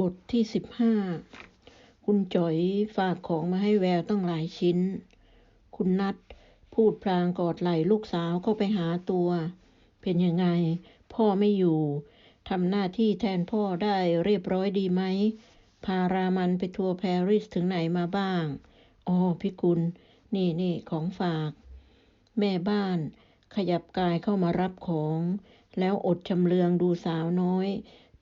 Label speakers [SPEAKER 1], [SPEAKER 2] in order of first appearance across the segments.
[SPEAKER 1] บทที่สิบห้า คุณจ๋อยฝากของมาให้แววตั้งหลายชิ้น คุณนัดพูดพลางกอดไหล่ลูกสาวเข้าไปหาตัว เป็นยังไง พ่อไม่อยู่ ทำหน้าที่แทนพ่อได้เรียบร้อยดีไหม พารามันไปทัวร์ปารีสถึงไหนมาบ้าง อ๋อพี่กุล นี่นี่ของฝาก แม่บ้าน ขยับกายเข้ามารับของ แล้วอดชำเลืองดูสาวน้อย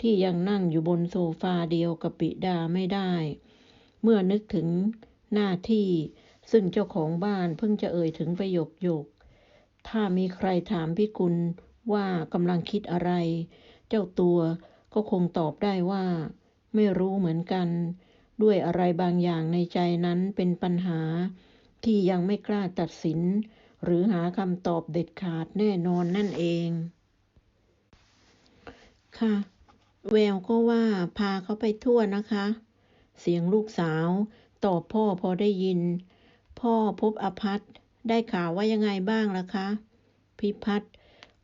[SPEAKER 1] ที่ยังนั่งอยู่บนโซฟาเดียวกับปิดาไม่ได้ เมื่อนึกถึงหน้าที่ซึ่งเจ้าของบ้านเพิ่งจะเอ่ยถึงประโยคโยก ถ้ามีใครถามพี่กุลว่ากำลังคิดอะไร เจ้าตัวก็คงตอบได้ว่า ไม่รู้เหมือนกัน ด้วยอะไรบางอย่างในใจนั้นเป็นปัญหา ที่ยังไม่กล้าตัดสิน หรือหาคำตอบเด็ดขาดแน่นอนนั่นเอง ค่ะ แววก็ว่าพาเขาไปทั่วนะคะ เสียงลูกสาวตอบพ่อพอได้ยิน พ่อพบอภัทรได้ข่าวว่ายังไงบ้างล่ะคะ พิพัฒน์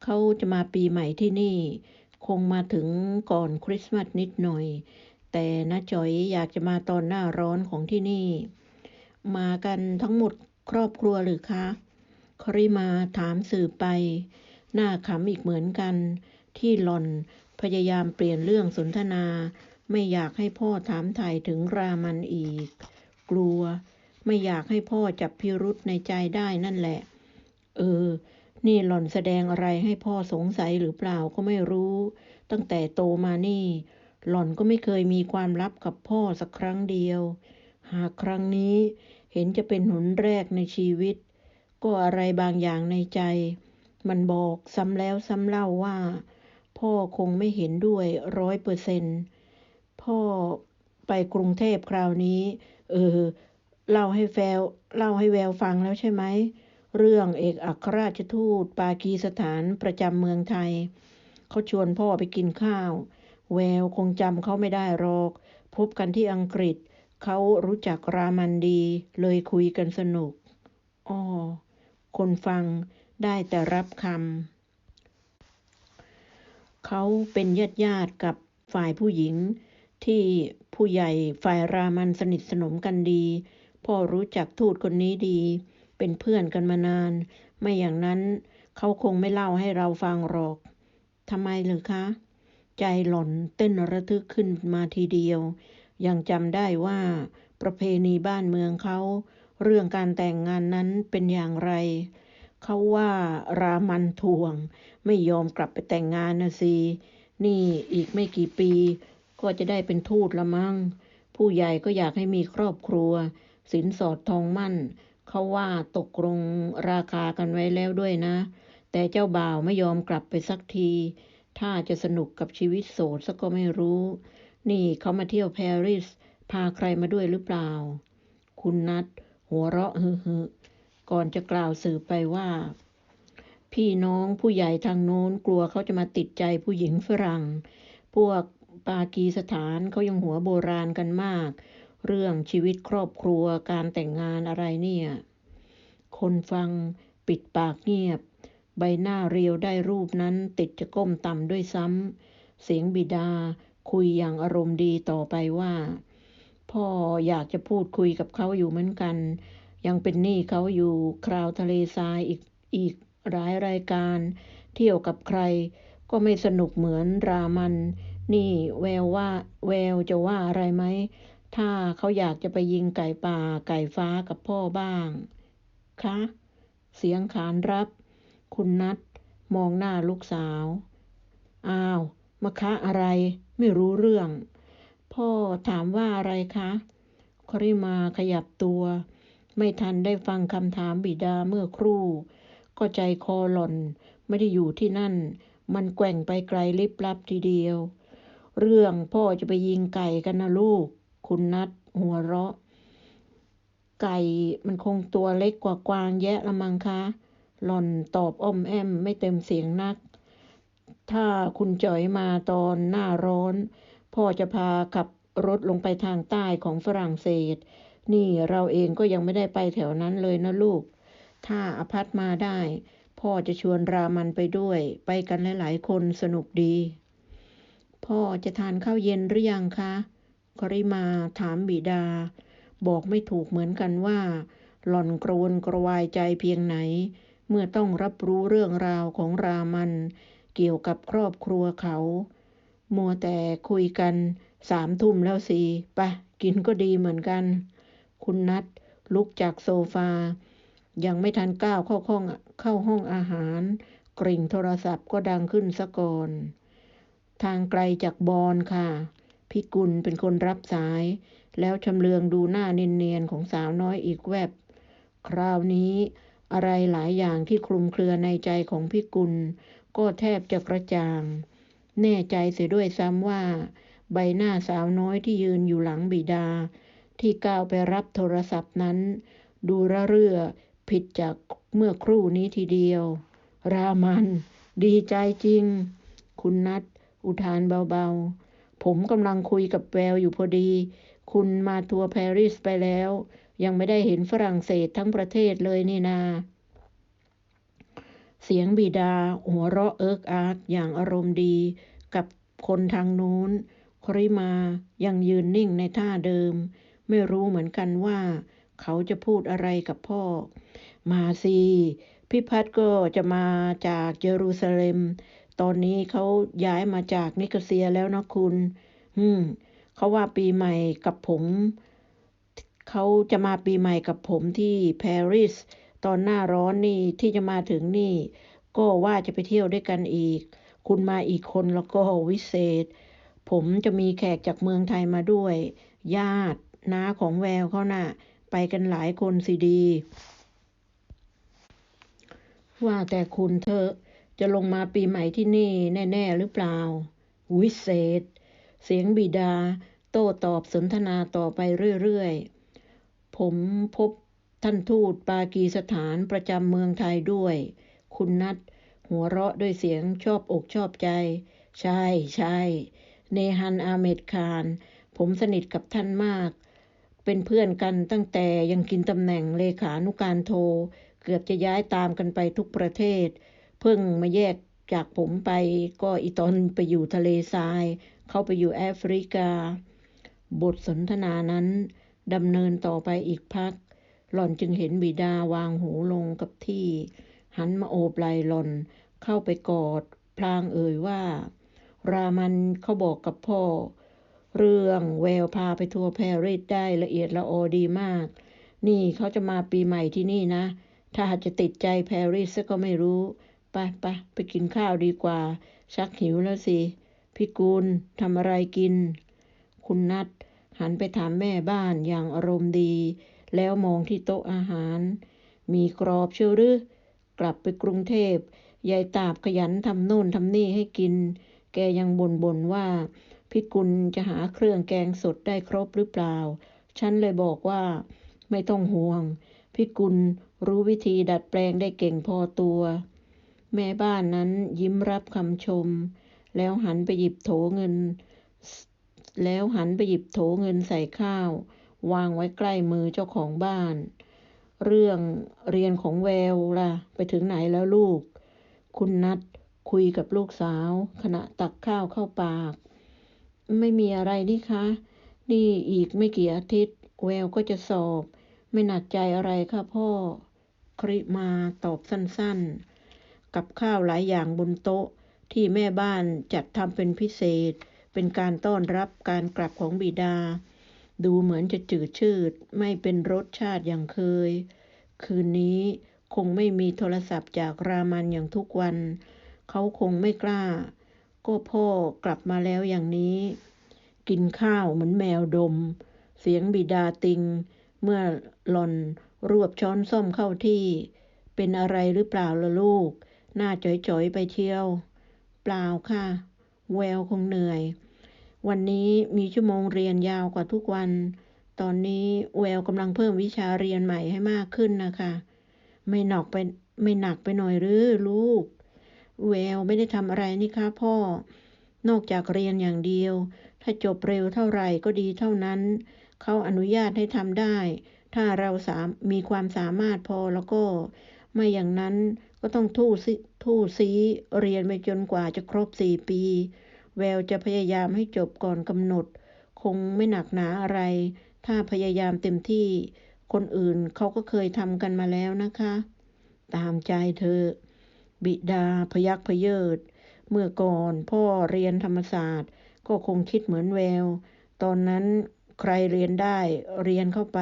[SPEAKER 1] เขาจะมาปีใหม่ที่นี่ คงมาถึงก่อนคริสต์มาสนิดหน่อย แต่น้าจอยอยากจะมาตอนหน้าร้อนของที่นี่ มากันทั้งหมดครอบครัวหรือคะคริมาถามสื่อไป หน้าขำอีกเหมือนกัน ที่หล่อน พยายามเปลี่ยนเรื่องสนทนา ไม่อยากให้พ่อถามถ่ายถึงรามันอีก กลัว ไม่อยากให้พ่อจับพิรุษในใจได้นั่นแหละ เออ นี่หล่อนแสดงอะไรให้พ่อสงสัยหรือเปล่าก็ไม่รู้ ตั้งแต่โตมานี่ หล่อนก็ไม่เคยมีความลับกับพ่อสักครั้งเดียว หากครั้งนี้เห็นจะเป็นหนแรกในชีวิต ก็อะไรบางอย่างในใจ มันบอกซ้ำแล้วซ้ำเล่าว่า พ่อคงไม่เห็นด้วยร้อยเปอร์เซนต์พ่อไปกรุงเทพคราวนี้ เออเล่าให้แววเล่าให้แววฟังแล้วใช่ไหม เรื่องเอกอัครราชทูตปากีสถานประจำเมืองไทย เขาชวนพ่อไปกินข้าว แววคงจำเขาไม่ได้หรอก พบกันที่อังกฤษ เขารู้จักรามันดี เลยคุยกันสนุกอ๋อคนฟังได้แต่รับคำ เขาเป็นญาติญาติกับฝ่ายผู้หญิง ที่ผู้ใหญ่ฝ่ายรามันสนิทสนมกันดี พ่อรู้จักทูตคนนี้ดี เป็นเพื่อนกันมานาน ไม่อย่างนั้นเขาคงไม่เล่าให้เราฟังหรอกทำไมหรือคะ ใจหล่อนเต้นระทึกขึ้นมาทีเดียว ยังจำได้ว่าประเพณีบ้านเมืองเขา เรื่องการแต่งงานนั้นเป็นอย่างไร เขาว่ารามันทวง ไม่ยอมกลับไปแต่งงานนะสิ นี่อีกไม่กี่ปี ก็จะได้เป็นทูตละมั้ง ผู้ใหญ่ก็อยากให้มีครอบครัว สินสอดทองมั่น เขาว่าตกลงราคากันไว้แล้วด้วยนะ แต่เจ้าบ่าวไม่ยอมกลับไปสักที ถ้าจะสนุกกับชีวิตโสดสักก็ไม่รู้ นี่เขามาเที่ยวปารีสพาใครมาด้วยหรือเปล่า คุณนัดหัวเราะฮึฮึ ก่อนจะกล่าวสืบไปว่า พี่น้องผู้ใหญ่ทางโน้นกลัวเขาจะมาติดใจผู้หญิงฝรั่ง พวกปากีสถานเขายังหัวโบราณกันมาก เรื่องชีวิตครอบครัวการแต่งงานอะไรเนี่ย คนฟังปิดปากเงียบ ใบหน้าเรียวได้รูปนั้นติดจะก้มต่ำด้วยซ้ำเสียงบิดาคุยอย่างอารมณ์ดีต่อไปว่า พ่ออยากจะพูดคุยกับเขาอยู่เหมือนกัน ยังเป็นหนี้เขาอยู่คราวทะเลทรายอีกอีกหลายรายการ เที่ยวกับใครก็ไม่สนุกเหมือนรามัน นี่แววว่าแววจะว่าอะไรไหม ถ้าเขาอยากจะไปยิงไก่ป่าไก่ฟ้ากับพ่อบ้างคะเสียงขานรับ คุณนัดมองหน้าลูกสาว อ้าวมาคะอะไรไม่รู้เรื่อง พ่อถามว่าอะไรคะคริมาขยับตัว ไม่ทันได้ฟังคำถามบิดาเมื่อครู่ ก็ใจคอหล่อนไม่ได้อยู่ที่นั่น มันแกว่งไปไกลลิบลับทีเดียว เรื่องพ่อจะไปยิงไก่กันนะลูก คุณนัดหัวเราะ ไก่มันคงตัวเล็กกว่ากวางแยะละมังคะ หล่อนตอบอ้อมแอมไม่เต็มเสียงนัก ถ้าคุณจ๋อยมาตอนหน้าร้อน พ่อจะพาขับรถลงไปทางใต้ของฝรั่งเศส นี่เราเองก็ยังไม่ได้ไปแถวนั้นเลยนะลูก ถ้าอภัทมาได้ พ่อจะชวนรามันไปด้วย ไปกันหลายๆคนสนุกดี พ่อจะทานข้าวเย็นหรือยังคะคริมาถามบิดา บอกไม่ถูกเหมือนกันว่า หล่อนกรวนกระวายใจเพียงไหน เมื่อต้องรับรู้เรื่องราวของรามัน เกี่ยวกับครอบครัวเขา มัวแต่คุยกันสามทุ่มแล้วสิปะกินก็ดีเหมือนกัน คุณนัดลุกจากโซฟา ยังไม่ทันก้าวเข้าห้องเข้าห้องอาหาร กริ่งโทรศัพท์ก็ดังขึ้นซะก่อน ทางไกลจากบอนค่ะ พิกุลเป็นคนรับสาย แล้วชำเลืองดูหน้าเนียนๆของสาวน้อยอีกแวบ คราวนี้อะไรหลายอย่างที่คลุมเครือในใจของพิกุล ก็แทบจะกระจ่าง แน่ใจเสียด้วยซ้ำว่า ใบหน้าสาวน้อยที่ยืนอยู่หลังบิดา ที่ก้าวไปรับโทรศัพท์นั้น ดูระเรื่อผิดจากเมื่อครู่นี้ทีเดียว รามัน ดีใจจริง คุณนัดอุทานเบาๆ ผมกำลังคุยกับแววอยู่พอดี คุณมาทัวร์ปารีสไปแล้ว ยังไม่ได้เห็นฝรั่งเศสทั้งประเทศเลยนี่นา เสียงบิดา หัวเราะเอิกอาร์กอย่างอารมณ์ดีกับคนทางนู้นคริมายังยืนนิ่งในท่าเดิม ไม่รู้เหมือนกันว่า เขาจะพูดอะไรกับพ่อ มาสิพี่พัดก็จะมาจากเยรูซาเล็ม ตอนนี้เขาย้ายมาจากนิโคเซียแล้วนะคุณ อืมเขาว่าปีใหม่กับผม เขาจะมาปีใหม่กับผมที่ปารีสตอนหน้าร้อนนี่ที่จะมาถึงนี่ ก็ว่าจะไปเที่ยวด้วยกันอีก คุณมาอีกคนแล้วก็วิเศษ ผมจะมีแขกจากเมืองไทยมาด้วย ญาติ น้าของแววเขาน่ะ ไปกันหลายคนสิดี ว่าแต่คุณเธอจะลงมาปีใหม่ที่นี่แน่ ๆ หรือเปล่า วิเศษ เสียงบิดา โต้ตอบสนทนาต่อไปเรื่อยๆ ผมพบท่านทูตปากีสถานประจำเมืองไทยด้วย คุณนัดหัวเราะด้วยเสียงชอบอกชอบใจ ใช่ใช่เนฮันอาเมดคาร ผมสนิทกับท่านมาก เป็นเพื่อนกันตั้งแต่ยังกินตำแหน่งเลขานุการโท เกือบจะย้ายตามกันไปทุกประเทศ เพิ่งมาแยกจากผมไปก็อีตอนไปอยู่ทะเลทราย เขาไปอยู่แอฟริกา บทสนทนานั้นดำเนินต่อไปอีกพัก หล่อนจึงเห็นบิดาวางหูลงกับที่ หันมาโอบไหล่หล่อน เข้าไปกอด พลางเอ่ยว่า รามันเขาบอกกับพ่อ เรื่องแววพาไปทัวร์ปารีสได้ละเอียดละออดีมาก นี่เขาจะมาปีใหม่ที่นี่นะ ถ้าจะติดใจปารีสก็ไม่รู้ ไปไปไปกินข้าวดีกว่า ชักหิวแล้วสิ พี่กุลทำอะไรกิน คุณนัดหันไปถามแม่บ้านอย่างอารมณ์ดี แล้วมองที่โต๊ะอาหาร มีกรอบเชียวหรือกลับไปกรุงเทพยายตาบขยันทำโน่นทำนี่ให้กิน แกยังบ่นบ่นว่า พี่กุลจะหาเครื่องแกงสดได้ครบหรือเปล่า ฉันเลยบอกว่า ไม่ต้องห่วงพี่กุลรู้วิธีดัดแปลงได้เก่งพอตัว แม่บ้านนั้นยิ้มรับคำชม แล้วหันไปหยิบโถเงิน แล้วหันไปหยิบโถเงินใส่ข้าว วางไว้ใกล้มือเจ้าของบ้าน เรื่องเรียนของแววล่ะ ไปถึงไหนแล้วลูก คุณนัดคุยกับลูกสาว ขณะตักข้าวเข้าปาก ไม่มีอะไรนี่คะ นี่อีกไม่กี่อาทิตย์ แววก็จะสอบ ไม่หนักใจอะไรค่ะพ่อ คริมาตอบสั้นๆ กับข้าวหลายอย่างบนโต๊ะที่แม่บ้านจัดทำเป็นพิเศษ เป็นการต้อนรับการกลับของบิดา ดูเหมือนจะจืดชืด ไม่เป็นรสชาติอย่างเคย คืนนี้คงไม่มีโทรศัพท์จากรามันอย่างทุกวัน เขาคงไม่กล้า ก็พ่อกลับมาแล้วอย่างนี้ กินข้าวเหมือนแมวดม เสียงบิดาติง เมื่อหล่อนรวบช้อนส้มเข้าที่ เป็นอะไรหรือเปล่าล่ะลูก หน้าจ่อยๆไปเที่ยว เปล่าค่ะ แววคงเหนื่อย วันนี้มีชั่วโมงเรียนยาวกว่าทุกวัน ตอนนี้แววกำลังเพิ่มวิชาเรียนใหม่ให้มากขึ้นนะคะ ไม่หนักไปไม่หนักไปหน่อยหรือลูก แววไม่ได้ทำอะไรนี่คะพ่อ นอกจากเรียนอย่างเดียว ถ้าจบเร็วเท่าไหร่ก็ดีเท่านั้น เขาอนุญาตให้ทำได้ ถ้าเราสามมีความสามารถพอแล้วก็ ไม่อย่างนั้นก็ต้องทู่ซิทู่ซีเรียนไปจนกว่าจะครบสี่ปี แววจะพยายามให้จบก่อนกำหนดคคงไม่หนักหนาอะไร ถ้าพยายามเต็มที่ คนอื่นเขาก็เคยทำกันมาแล้วนะคะ ตามใจเธอ บิดาพยักพเยิด เมื่อก่อนพ่อเรียนธรรมศาสตร์ ก็คงคิดเหมือนแวว ตอนนั้นใครเรียนได้เรียนเข้าไป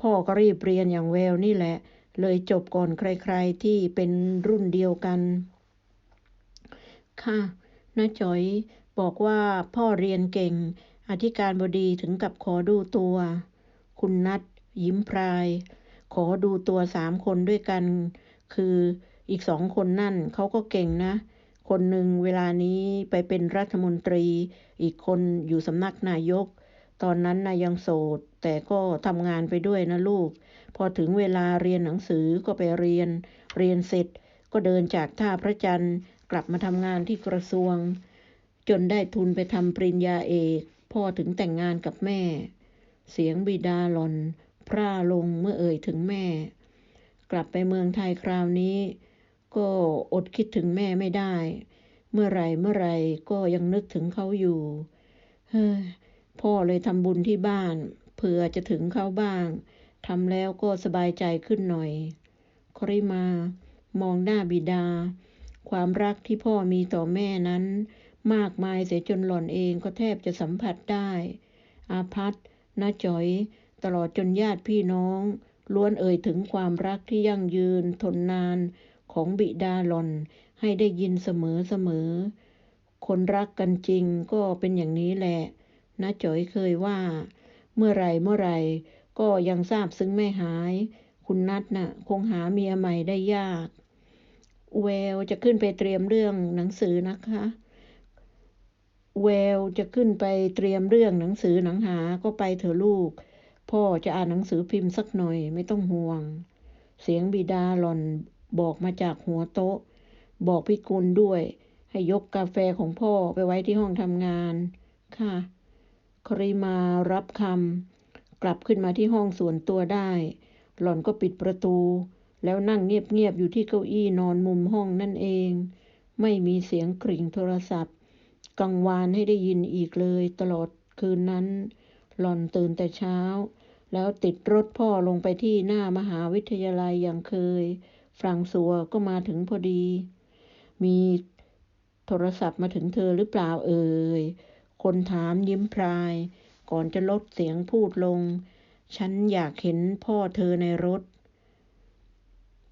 [SPEAKER 1] พ่อก็รีบเรียนอย่างแววนี่แหละ เลยจบก่อนใครๆที่เป็นรุ่นเดียวกัน ค่ะน้าจ๋อยบอกว่าพ่อเรียนเก่ง อธิการบดีถึงกับขอดูตัว คุณนัดยิ้มพราย ขอดูตัวสามคนด้วยกัน คือ อีกสองคนนั่นเขาก็เก่งนะ คนหนึ่งเวลานี้ไปเป็นรัฐมนตรี อีกคนอยู่สำนักนายก ตอนนั้นนายยังโสด แต่ก็ทำงานไปด้วยนะลูก พอถึงเวลาเรียนหนังสือก็ไปเรียน เรียนเสร็จก็เดินจากท่าพระจันทร์กลับมาทำงานที่กระทรวง จนได้ทุนไปทำปริญญาเอกพ่อถึงแต่งงานกับแม่ เสียงบิดาหล่อน พร่าลงเมื่อเอ่ยถึงแม่ กลับไปเมืองไทยคราวนี้ ก็อดคิดถึงแม่ไม่ได้ เมื่อไรเมื่อไรก็ยังนึกถึงเขาอยู่เฮ้ยพ่อเลยทำบุญที่บ้านเผื่อจะถึงเขาบ้างทำแล้วก็สบายใจขึ้นหน่อย คริมามองหน้าบิดา ความรักที่พ่อมีต่อแม่นั้น มากมายเสียจนหล่อนเองก็แทบจะสัมผัสได้ อาพัฒนาจอย ตลอดจนญาติพี่น้อง ล้วนเอ่ยถึงความรักที่ยั่งยืนทนนาน ของบิดาหล่อนให้ได้ยินเสมอเสมอ คนรักกันจริงก็เป็นอย่างนี้แหละน้าจ๋อยเคยว่า เมื่อไรเมื่อไรก็ยังทราบซึ้งไม่หาย คุณนัทนะ่ะคงหาเมียใหม่ได้ยาก แววจะขึ้นไปเตรียมเรื่องหนังสือนะคะ แววจะขึ้นไปเตรียมเรื่องหนังสือหนังหาก็ไปเถอะลูก พ่อจะอ่านหนังสือพิมพ์สักหน่อยไม่ต้องห่วง เสียงบิดาหล่อน บอกมาจากหัวโต๊ะ บอกพี่กุลด้วย ให้ยกกาแฟของพ่อไปไว้ที่ห้องทำงาน ค่ะ คริมารับคำกลับขึ้นมาที่ห้องส่วนตัวได้ หล่อนก็ปิดประตู แล้วนั่งเงียบๆอยู่ที่เก้าอี้นอนมุมห้องนั่นเอง ไม่มีเสียงกริ่งโทรศัพท์กังวานให้ได้ยินอีกเลยตลอดคืนนั้น หล่อนตื่นแต่เช้า แล้วติดรถพ่อลงไปที่หน้ามหาวิทยาลัยอย่างเคย ฟรังซัวก็มาถึงพอดี มีโทรศัพท์มาถึงเธอหรือเปล่าเอ่ย คนถามยิ้มพราย ก่อนจะลดเสียงพูดลง ฉันอยากเห็นพ่อเธอในรถ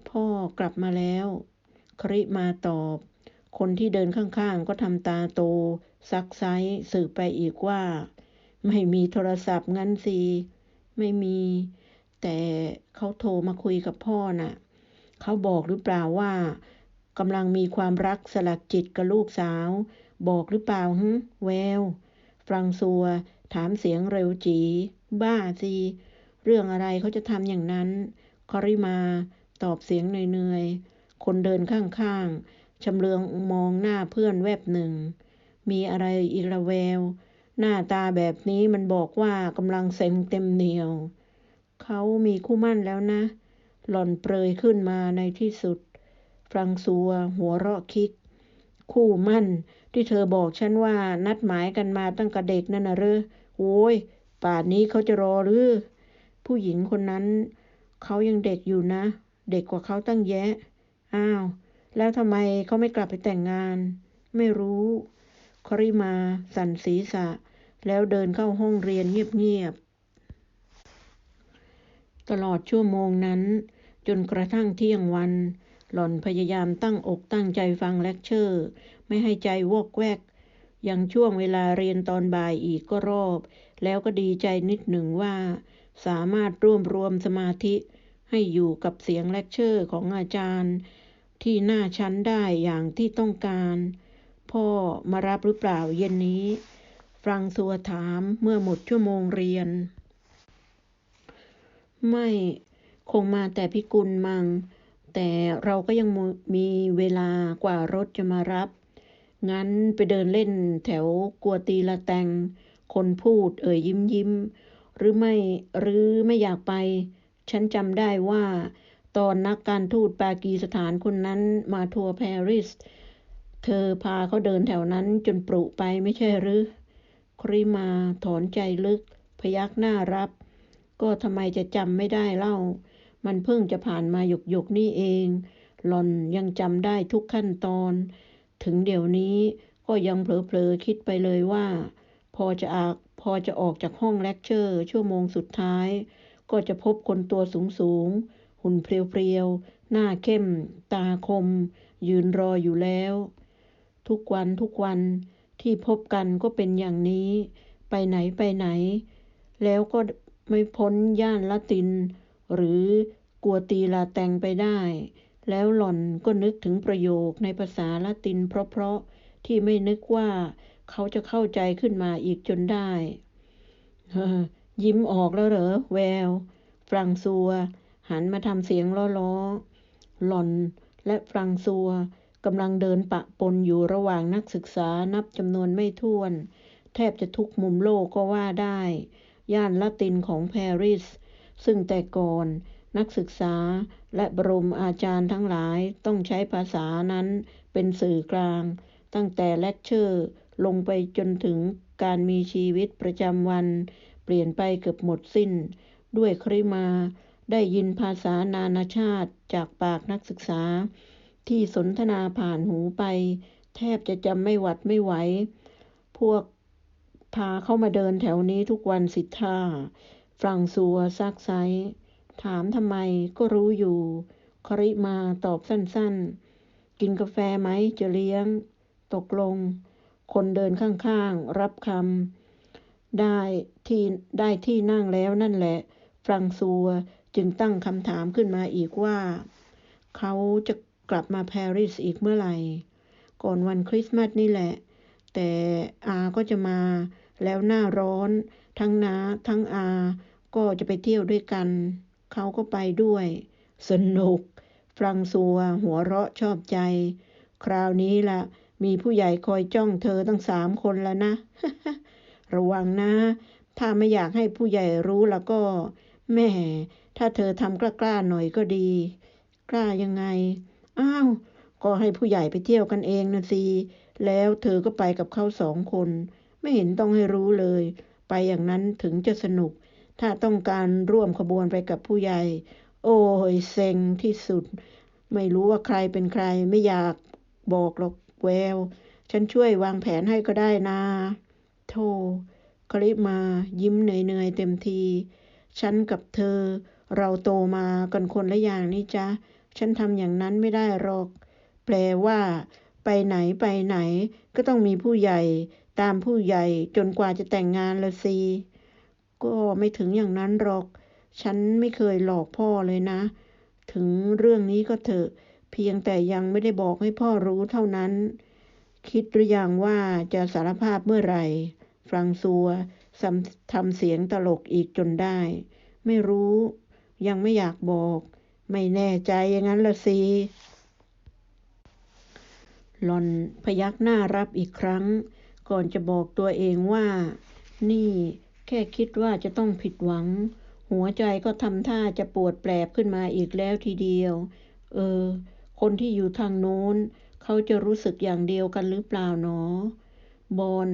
[SPEAKER 1] พ่อกลับมาแล้ว คริมาตอบ คนที่เดินข้างๆ ก็ทำตาโต ซักไซสืบไปอีกว่า ไม่มีโทรศัพท์งั้นสิ ไม่มี แต่เขาโทรมาคุยกับพ่อน่ะ เขาบอกหรือเปล่าว่ากำลังมีความรักสลักจิตกับลูกสาว บอกหรือเปล่าฮึแวว ฟรังซัว ถามเสียงเร็วจี บ้าสิเรื่องอะไรเขาจะทำอย่างนั้น คอริมาตอบเสียงเหนื่อยๆ คนเดินข้างๆ ชำเลืองมองหน้าเพื่อนแวบหนึ่ง มีอะไรอีกระแวว หน้าตาแบบนี้มันบอกว่ากำลังเซ็งเต็มเหนียว เขามีคู่มั่นแล้วนะ หล่อนเปรยขึ้นมาในที่สุด ฟรังซัว หัวเราะคิก คู่มั่นที่เธอบอกฉันว่านัดหมายกันมาตั้งแต่เด็กนั่นนะเรอโอ้ย ป่านนี้เขาจะรอหรือ ผู้หญิงคนนั้น เขายังเด็กอยู่นะ เด็กกว่าเขาตั้งแยะ อ้าว แล้วทำไมเขาไม่กลับไปแต่งงาน ไม่รู้คริมา สั่นศีรษะ แล้วเดินเข้าห้องเรียนเงียบๆตลอดชั่วโมงนั้น จนกระทั่งเที่ยงวัน หล่อนพยายามตั้งอกตั้งใจฟังเลคเชอร์ ไม่ให้ใจวอกแวก ยังช่วงเวลาเรียนตอนบ่ายอีกก็รอบ แล้วก็ดีใจนิดหนึ่งว่า สามารถรวมรวมสมาธิ ให้อยู่กับเสียงเลคเชอร์ของอาจารย์ ที่หน้าชั้นได้อย่างที่ต้องการ พ่อมารับหรือเปล่าเย็นนี้ฟรังซัวถามเมื่อหมดชั่วโมงเรียน ไม่ คงมาแต่พิกุลมัง แต่เราก็ยังมีเวลากว่ารถจะมารับ งั้นไปเดินเล่นแถวกัวตีละแตง คนพูดเอ่ยยิ้มยิ้ม หรือไม่หรือไม่อยากไป ฉันจำได้ว่า ตอนนักการทูตปากีสถานคนนั้นมาทัวร์ปารีส เธอพาเขาเดินแถวนั้นจนปรุไปไม่ใช่หรือคริมาถอนใจลึกพยักหน้ารับ ก็ทำไมจะจำไม่ได้เล่า มันเพิ่งจะผ่านมาหยกหยกนี่เอง หล่อนยังจำได้ทุกขั้นตอน ถึงเดี๋ยวนี้ก็ยังเผลอๆคิดไปเลยว่า พอจะอากพอจะออกจากห้องเลคเชอร์ ชั่วโมงสุดท้าย ก็จะพบคนตัวสูงๆ หุ่นเพรียวๆ หน้าเข้ม ตาคม ยืนรออยู่แล้ว ทุกวันทุกวันที่พบกันก็เป็นอย่างนี้ ไปไหนไปไหน แล้วก็ไม่พ้นย่านละติน หรือ กลัวตีลาแตงไปได้ แล้วหล่อนก็นึกถึงประโยคในภาษาละตินเพราะๆที่ไม่นึกว่าเขาจะเข้าใจขึ้นมาอีกจนได้ ยิ้มออกแล้วเหรอ แวว ฟรังซัว หันมาทำเสียงล้อๆ หล่อนและฟรังซัวกำลังเดินปะปนอยู่ระหว่างนักศึกษานับจำนวนไม่ถ้วน แทบจะทุกมุมโลกก็ว่าได้ ย่านละตินของปารีสซึ่งแต่ก่อน นักศึกษา และบรมอาจารย์ทั้งหลายต้องใช้ภาษานั้นเป็นสื่อกลาง ตั้งแต่เลคเชอร์ลงไปจนถึงการมีชีวิตประจำวัน เปลี่ยนไปเกือบหมดสิ้น ด้วยคริมาได้ยินภาษานานาชาติจากปากนักศึกษา ที่สนทนาผ่านหูไป แทบจะจำไม่หวัดไม่ไหว พวกพาเข้ามาเดินแถวนี้ทุกวันสิท่าฟรังซัวซักไซ ถามทำไมก็รู้อยู่ คริมาตอบสั้นๆ กินกาแฟไหมจะเลี้ยง ตกลง คนเดินข้างๆ รับคำได้ที่ได้ที่นั่งแล้วนั่นแหละ ฟรังซัวจึงตั้งคำถามขึ้นมาอีกว่า เขาจะกลับมาปารีสอีกเมื่อไหร่ ก่อนวันคริสต์มาสนี่แหละ แต่อาก็จะมาแล้วหน้าร้อน ทั้งน้าทั้งอาก็จะไปเที่ยวด้วยกัน เขาก็ไปด้วย สนุก ฟรังซัว หัวเราะชอบใจ คราวนี้ละมีผู้ใหญ่คอยจ้องเธอตั้งสามคนแล้วนะ ระวังนะ ถ้าไม่อยากให้ผู้ใหญ่รู้แล้วก็ แม่ ถ้าเธอทำกล้าๆหน่อยก็ดี กล้ายังไง อ้าว ก็ให้ผู้ใหญ่ไปเที่ยวกันเองนะสิ แล้วเธอก็ไปกับเขาสองคน ไม่เห็นต้องให้รู้เลย ไปอย่างนั้นถึงจะสนุก ถ้าต้องการร่วมขบวนไปกับผู้ใหญ่ โอ้ยเซ็งที่สุด ไม่รู้ว่าใครเป็นใครไม่อยากบอกหรอกแวว ฉันช่วยวางแผนให้ก็ได้นะโธ่คลิปมายิ้มเหนื่อยๆเต็มที ฉันกับเธอ เราโตมากันคนละอย่างนี่จ๊ะฉันทำอย่างนั้นไม่ได้หรอก แปลว่า ไปไหนไปไหน ก็ต้องมีผู้ใหญ่ ตามผู้ใหญ่จนกว่าจะแต่งงานละสิ ก็ไม่ถึงอย่างนั้นหรอก ฉันไม่เคยหลอกพ่อเลยนะ ถึงเรื่องนี้ก็เถอะ เพียงแต่ยังไม่ได้บอกให้พ่อรู้เท่านั้น คิดหรือยังว่าจะสารภาพเมื่อไหร่ ฟรังซัวทำเสียงตลกอีกจนได้ ไม่รู้ ยังไม่อยากบอก ไม่แน่ใจอย่างนั้นละสิหลอนพยักหน้ารับอีกครั้ง ก่อนจะบอกตัวเองว่า นี่ แค่คิดว่าจะต้องผิดหวัง หัวใจก็ทำท่าจะปวดแปลบขึ้นมาอีกแล้วทีเดียว เออ คนที่อยู่ทางโน้น เขาจะรู้สึกอย่างเดียวกันหรือเปล่าหนอ บอน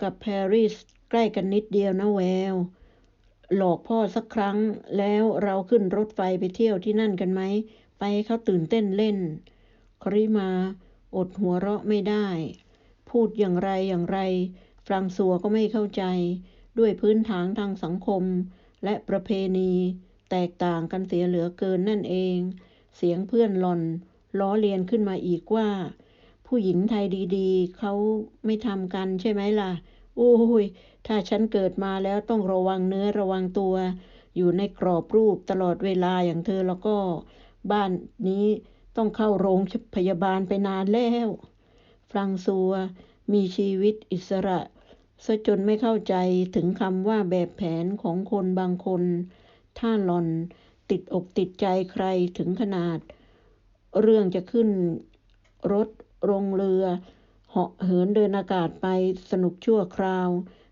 [SPEAKER 1] กับปารีสใกล้กันนิดเดียวนะแวว หลอกพ่อสักครั้งแล้วเราขึ้นรถไฟไปเที่ยวที่นั่นกันไหม ไปเขาตื่นเต้นเล่น คริมาอดหัวเราะไม่ได้ พูดอย่างไรอย่างไร ฟรังซัวก็ไม่เข้าใจ ด้วยพื้นฐานทางสังคม และประเพณี แตกต่างกันเสียเหลือเกินนั่นเอง เสียงเพื่อนหล่อน ล้อเลียนขึ้นมาอีกว่า ผู้หญิงไทยดีๆ เขาไม่ทำกันใช่ไหมล่ะ โอ้ย ถ้าฉันเกิดมาแล้วต้องระวังเนื้อระวังตัว อยู่ในกรอบรูปตลอดเวลาอย่างเธอแล้วก็ บ้านนี้ต้องเข้าโรงพยาบาลไปนานแล้ว ฟรังซัวมีชีวิตอิสระ ซะจนไม่เข้าใจถึงคำว่าแบบแผนของคนบางคน ถ้าหล่อนติดอกติดใจใครถึงขนาด เรื่องจะขึ้นรถลงเรือเหาะเหินเดินอากาศไปสนุกชั่วคราว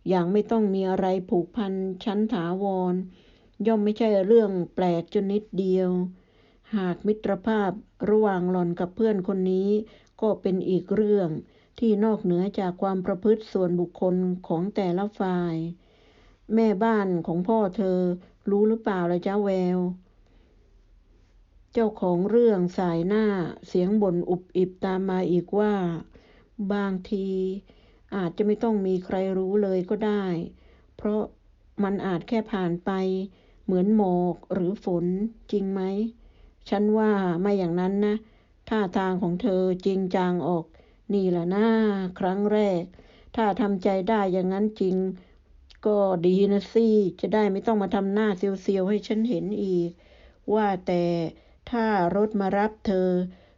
[SPEAKER 1] อย่างไม่ต้องมีอะไรผูกพันชั้นถาวร ย่อมไม่ใช่เรื่องแปลกจนนิดเดียว หากมิตรภาพระหว่างหล่อนกับเพื่อนคนนี้ก็เป็นอีกเรื่อง ที่นอกเหนือจากความประพฤติส่วนบุคคลของแต่ละฝ่าย แม่บ้านของพ่อเธอรู้หรือเปล่าละจ้าแวว เจ้าของเรื่องสายหน้าเสียงบ่นอุบอิบตามมาอีกว่า บางทีอาจจะไม่ต้องมีใครรู้เลยก็ได้ เพราะมันอาจแค่ผ่านไปเหมือนหมอกหรือฝนจริงไหม ฉันว่าไม่อย่างนั้นนะ ท่าทางของเธอจริงจังออก นี่แหละนะครั้งแรก ถ้าทำใจได้อย่างนั้นจริง ก็ดีนะสิจะได้ไม่ต้องมาทำหน้าเซียวๆให้ฉันเห็นอีก ว่าแต่ถ้ารถมารับเธอ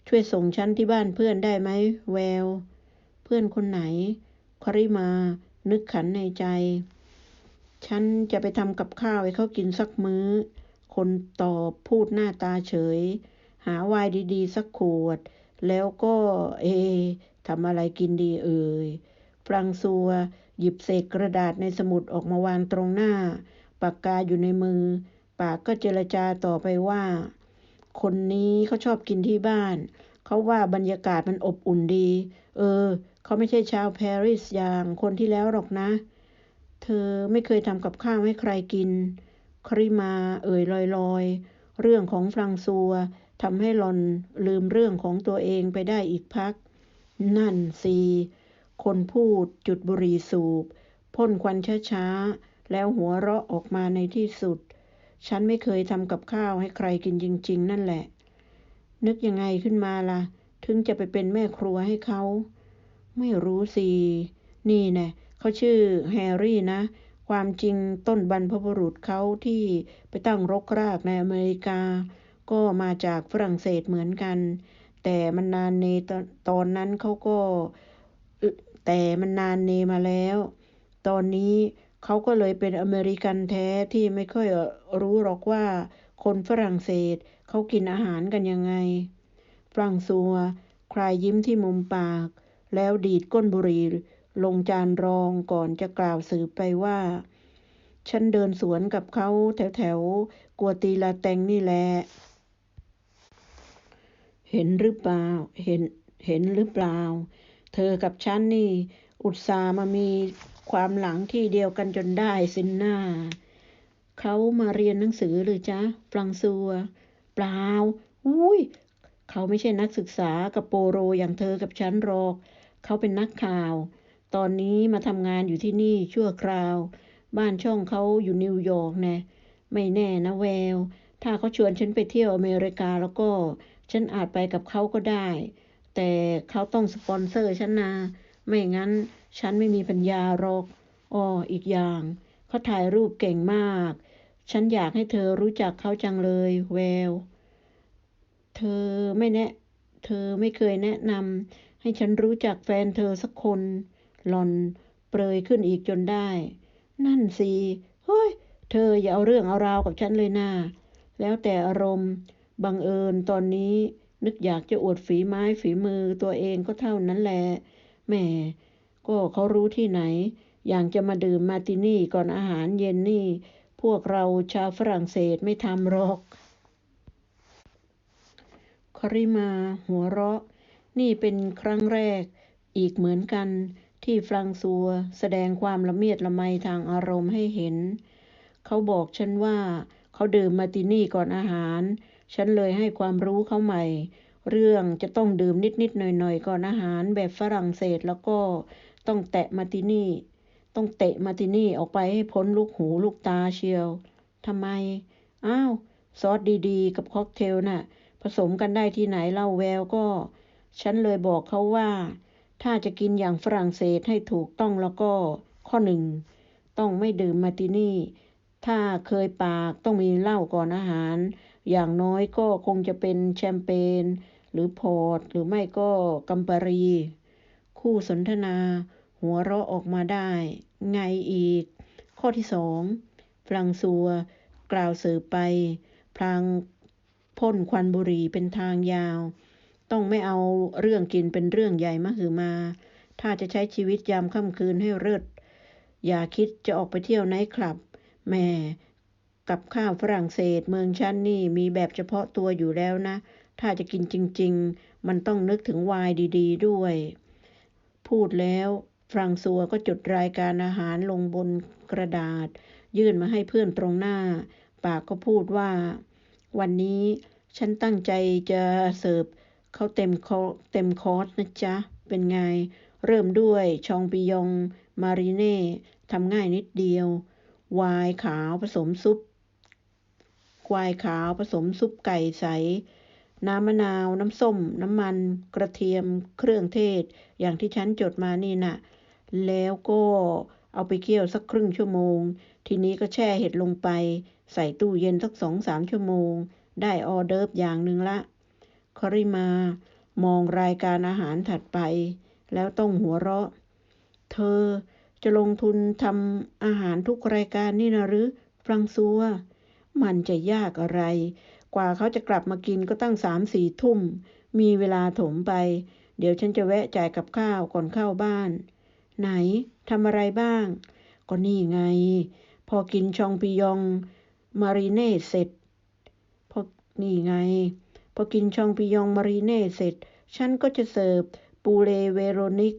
[SPEAKER 1] ช่วยส่งฉันที่บ้านเพื่อนได้ไหมแวว เพื่อนคนไหนคริมา นึกขันในใจ ฉันจะไปทำกับข้าวให้เขากินสักมื้อ คนตอบพูดหน้าตาเฉย หาวายดีๆ สักขวด แล้วก็เอ ทำอะไรกินดีเอ่ยฟรังซัว หยิบเศษกระดาษในสมุดออกมาวางตรงหน้า ปากกาอยู่ในมือ ปากก็เจรจาต่อไปว่า คนนี้เขาชอบกินที่บ้าน เขาว่าบรรยากาศมันอบอุ่นดี เออ เขาไม่ใช่ชาวปารีสอย่างคนที่แล้วหรอกนะ เธอไม่เคยทำกับข้าวให้ใครกิน คริมาเอ่ยลอยๆ เรื่องของฟรังซัวทำให้หลอนลืมเรื่องของตัวเองไปได้อีกพัก นั่นสิคนพูดจุดบุหรี่สูบ พ่นควันช้าๆ แล้วหัวเราะออกมาในที่สุด ฉันไม่เคยทำกับข้าวให้ใครกินจริง ๆ นั่นแหละ นึกยังไงขึ้นมาละ่ะ ถึงจะไปเป็นแม่ครัวให้เขา ไม่รู้สิ นี่แน่เขาชื่อแฮร์รี่นะ ความจริงต้นบรรพบุรุษเขาที่ไปตั้งรกรากในอเมริกา ก็มาจากฝรั่งเศสเหมือนกัน แต่มันนานในตอนนั้นเขาก็ แต่มันนานเนมาแล้ว ตอนนี้เขาก็เลยเป็นอเมริกันแท้ที่ไม่ค่อยรู้หรอกว่าคนฝรั่งเศสเขากินอาหารกันยังไงฝรั่งซัวคลายยิ้มที่มุมปาก แล้วดีดก้นบุหรี่ลงจานรองก่อนจะกล่าวสืบไปว่า ฉันเดินสวนกับเขาแถวแถวกัวตีลาแตงนี่แหละ เห็นหรือเปล่า เห็น เห็นหรือเปล่า เธอกับฉันนี่ อุตส่าห์มามีความหลังที่เดียวกันจนได้สินหน้า เขามาเรียนหนังสือหรือจ๊ะฟรังซัว เปล่า อุ้ย เขาไม่ใช่นักศึกษากับโปโรอย่างเธอกับฉันหรอก เขาเป็นนักข่าว ตอนนี้มาทำงานอยู่ที่นี่ชั่วคราว บ้านช่องเขาอยู่นิวยอร์กแน่ไม่แน่นะแวว ถ้าเขาชวนฉันไปเที่ยวอเมริกาแล้วก็ ฉันอาจไปกับเขาก็ได้ แต่เขาต้องสปอนเซอร์ฉันนาไม่งั้นฉันไม่มีปัญญาหรอกอ้ออีกอย่าง เขาถ่ายรูปเก่งมาก ฉันอยากให้เธอรู้จักเขาจังเลยแวว เธอไม่แนะ เธอไม่เคยแนะนำให้ฉันรู้จักแฟนเธอสักคน หลอนเปรยขึ้นอีกจนได้ นั่นสิ เฮ้ย เธออย่าเอาเรื่องเอาราวกับฉันเลยนะแล้วแต่อารมณ์ บังเอิญตอนนี้นึกอยากจะอวดฝีไม้ฝีมือตัวเองก็เท่านั้นแหละแม่ก็เขารู้ที่ไหน อย่างจะมาดื่มมาตินี่ก่อนอาหารเย็นนี่ พวกเราชาวฝรั่งเศสไม่ทำหรอกคริมาหัวเราะ นี่เป็นครั้งแรก อีกเหมือนกันที่ฟรังซัวแสดงความละเมียดละไมทางอารมณ์ให้เห็น เขาบอกฉันว่า เขาดื่มมาตินี่ก่อนอาหาร ฉันเลยให้ความรู้เขาใหม่ เรื่องจะต้องดื่มนิดๆหน่อยๆก่อนอาหารแบบฝรั่งเศสแล้วก็ต้องแตะมาตินี่ ต้องเตะมาตินี่ออกไปให้พ้นลูกหูลูกตาเชียวทำไม อ้าวซอสดีๆ กับค็อกเทลน่ะ ผสมกันได้ที่ไหนเล่าแววก็ ฉันเลยบอกเขาว่า ถ้าจะกินอย่างฝรั่งเศสให้ถูกต้องแล้วก็ ข้อหนึ่ง ต้องไม่ดื่มมาตินี่ ถ้าเคยปากต้องมีเหล้าก่อนอาหาร อย่างน้อยก็คงจะเป็นแชมเปญหรือพอร์ต หรือไม่ก็กัมปารี คู่สนทนา หัวเราะออกมาได้ ไงอีก ข้อที่สองฟรังซัว กล่าวสืบไป พลางพ่นควันบุหรี่เป็นทางยาว ต้องไม่เอาเรื่องกินเป็นเรื่องใหญ่มาหือมา ถ้าจะใช้ชีวิตยามค่ำคืนให้เลิศอย่าคิดจะออกไปเที่ยวไนท์คลับ แม่กับข้าวฝรั่งเศสเมืองชั้นนี่มีแบบเฉพาะตัวอยู่แล้วนะ ถ้าจะกินจริง ๆ มันต้องนึกถึงไวน์ดีๆด้วย พูดแล้วฟรังซัวก็จดรายการอาหารลงบนกระดาษ ยื่นมาให้เพื่อนตรงหน้า ปากก็พูดว่า วันนี้ฉันตั้งใจจะเสิร์ฟเขาเต็มเต็มคอร์สนะจ๊ะ เป็นไง เริ่มด้วยชองปิยอง มารีเน่ทำง่ายนิดเดียว วายขาวผสมซุปควายขาวผสมซุปไก่ใส น้ำมะนาว น้ำส้ม น้ำมัน กระเทียม เครื่องเทศ อย่างที่ฉันจดมานี่นะ่ะ แล้วก็เอาไปเคี่ยวสักครึ่งชั่วโมง ทีนี้ก็แช่เห็ดลงไป ใส่ตู้เย็นสักสองสามชั่วโมง ได้ออเดิร์ฟอย่างหนึ่งละ คอริมามองรายการอาหารถัดไป แล้วต้องหัวเราะ เธอ จะลงทุนทำอาหารทุกรายการนี่นะหรือฟรังซัว มันจะยากอะไร กว่าเขาจะกลับมากินก็ตั้งสามสี่ทุ่ม มีเวลาถมไป เดี๋ยวฉันจะแวะจ่ายกับข้าวก่อนเข้าบ้าน ไหนทำอะไรบ้าง ก็นี่ไง พอกินชองปิยอง มารีเน่เสร็จ พอนี่ไง พอกินชองปิยองมารีเน่เสร็จ ฉันก็จะเสิร์ฟปูเลเวโรนิก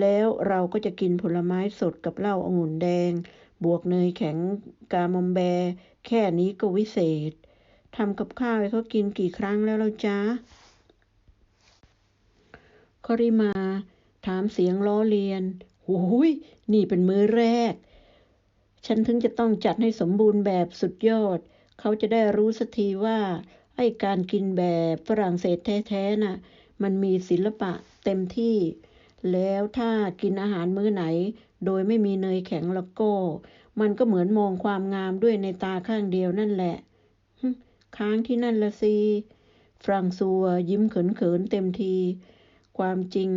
[SPEAKER 1] แล้วเราก็จะกินผลไม้สดกับเหล้าองุ่นแดง บวกเนยแข็งกามอมแบ แค่นี้ก็วิเศษทำกับข้าวให้เขากินกี่ครั้งแล้วเราจ้าคอริมา ถามเสียงล้อเลียนโอ้ยนี่เป็นมือแรก ฉันถึงจะต้องจัดให้สมบูรณ์แบบสุดยอด เขาจะได้รู้สักทีว่าไอ้การกินแบบฝรั่งเศสแท้ๆนะ่ะ มันมีศิลปะเต็มที่ แล้วถ้ากินอาหารมื้อไหน โดยไม่มีเนยแข็งแล้วก็ มันก็เหมือนมองความงามด้วยในตาข้างเดียวนั่นแหละ ค้างที่นั่นละสิฟรังซัวยิ้มเขินๆเต็มที ความจริง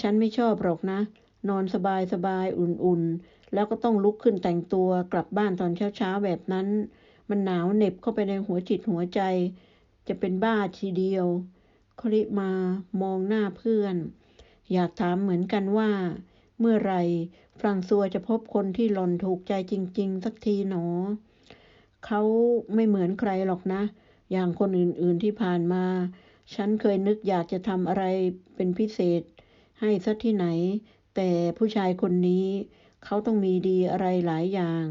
[SPEAKER 1] ฉันไม่ชอบหรอกนะ นอนสบายสบายอุ่นๆ แล้วก็ต้องลุกขึ้นแต่งตัวกลับบ้านตอนเช้าๆแบบนั้น มันหนาวเหน็บเข้าไปในหัวจิตหัวใจ จะเป็นบ้าทีเดียวคลิมามองหน้าเพื่อน อยากถามเหมือนกันว่า เมื่อไรฟรังซัวจะพบคนที่หล่อนถูกใจจริง ๆ สักทีหนอ เขาไม่เหมือนใครหรอกนะ อย่างคนอื่นๆที่ผ่านมา ฉันเคยนึกอยากจะทำอะไรเป็นพิเศษ ให้สักที่ไหน แต่ผู้ชายคนนี้ เขาต้องมีดีอะไรหลายอย่าง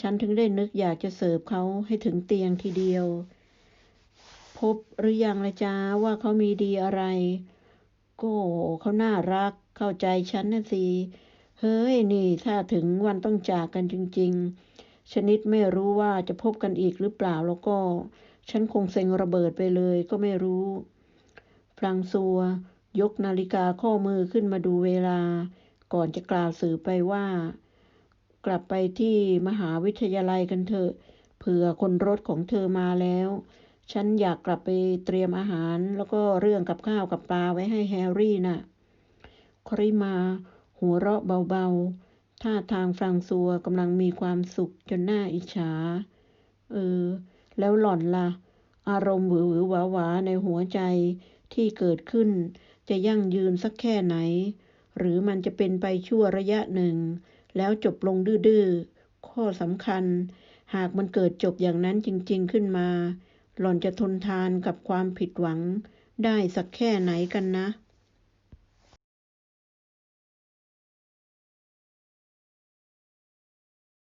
[SPEAKER 1] ฉันถึงได้นึกอยากจะเสิร์ฟเขาให้ถึงเตียงทีเดียว พบหรือยังละจ้าว่าเขามีดีอะไร ก็เขาน่ารักเข้าใจฉันนะสิ เฮ้ยนี่ถ้าถึงวันต้องจากกันจริง ๆ ชนิดไม่รู้ว่าจะพบกันอีกหรือเปล่าแล้วก็ ฉันคงเซ็งระเบิดไปเลยก็ไม่รู้ฟรังซัวยกนาฬิกาข้อมือขึ้นมาดูเวลา ก่อนจะกล่าวสื่อไปว่า กลับไปที่มหาวิทยาลัยกันเถอะเผื่อคนรถของเธอมาแล้ว ฉันอยากกลับไปเตรียมอาหาร แล้วก็เรื่องกับข้าวกับปลาไว้ให้แฮร์รี่นะ่ะ คริมา หัวเราะเบาๆ ท่าทางฟรังซัวกำลังมีความสุขจนหน้าอิจฉา เออ แล้วหล่อนละ่ะ อารมณ์หวือหวือหวาหวาในหัวใจที่เกิดขึ้น จะยั่งยืนสักแค่ไหน หรือมันจะเป็นไปชั่วระยะหนึ่ง แล้วจบลงดื้อๆ ข้อสำคัญ หากมันเกิดจบอย่างนั้นจริง ๆขึ้นมา หล่อนจะทนทานกับความผิดหวังได้สักแค่ไหนกันนะ